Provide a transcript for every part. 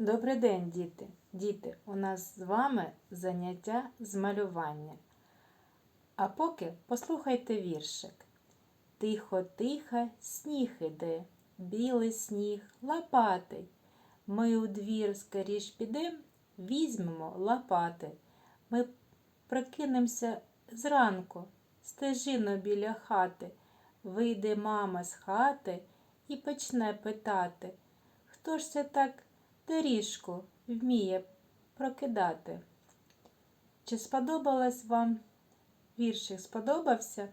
Добрий день, діти! Діти, у нас з вами заняття з малювання. А поки послухайте віршик. Тихо, тихо, сніг іде, білий сніг, лопатий. Ми у двір скоріш підем, візьмемо лопати. Ми прокинемося зранку, стежину біля хати. Вийде мама з хати і почне питати, хто ж це так доріжку вміє прокидати. Чи сподобалось вам віршик? Сподобався?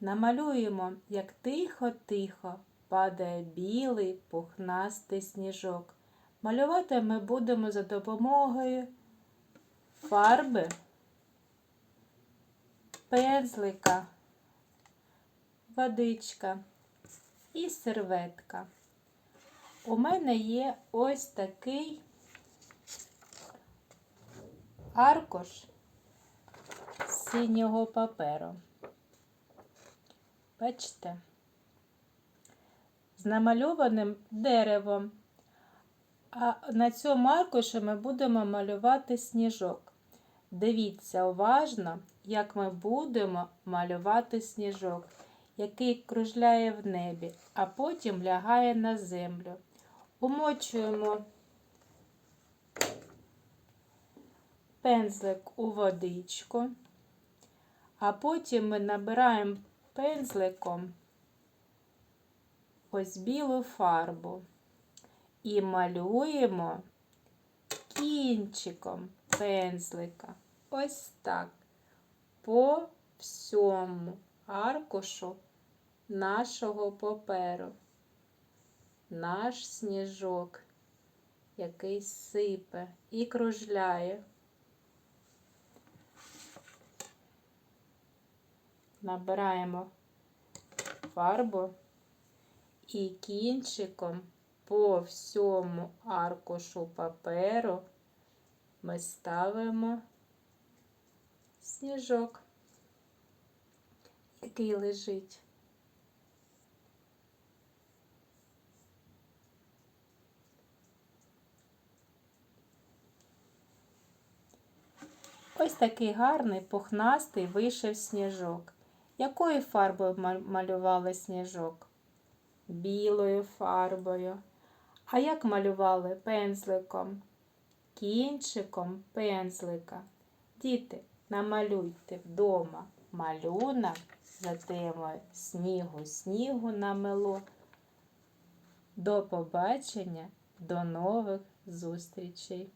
Намалюємо, як тихо-тихо падає білий пухнастий сніжок. Малювати ми будемо за допомогою фарби, пензлика, водичка і серветка. У мене є ось такий аркуш синього паперу. Бачите? З намальованим деревом. А на цьому аркуші ми будемо малювати сніжок. Дивіться уважно, як ми будемо малювати сніжок, який кружляє в небі, а потім лягає на землю. Умочуємо пензлик у водичку, а потім ми набираємо пензликом ось білу фарбу і малюємо кінчиком пензлика. Ось так по всьому аркушу нашого паперу наш сніжок, який сипе і кружляє. Набираємо фарбу і кінчиком по всьому аркушу паперу ми ставимо сніжок, який лежить. Ось такий гарний пухнастий вийшов сніжок. Якою фарбою малювали сніжок? Білою фарбою. А як малювали пензликом? Кінчиком пензлика. Діти, намалюйте вдома малюнок за темою снігу, снігу намело. До побачення, до нових зустрічей!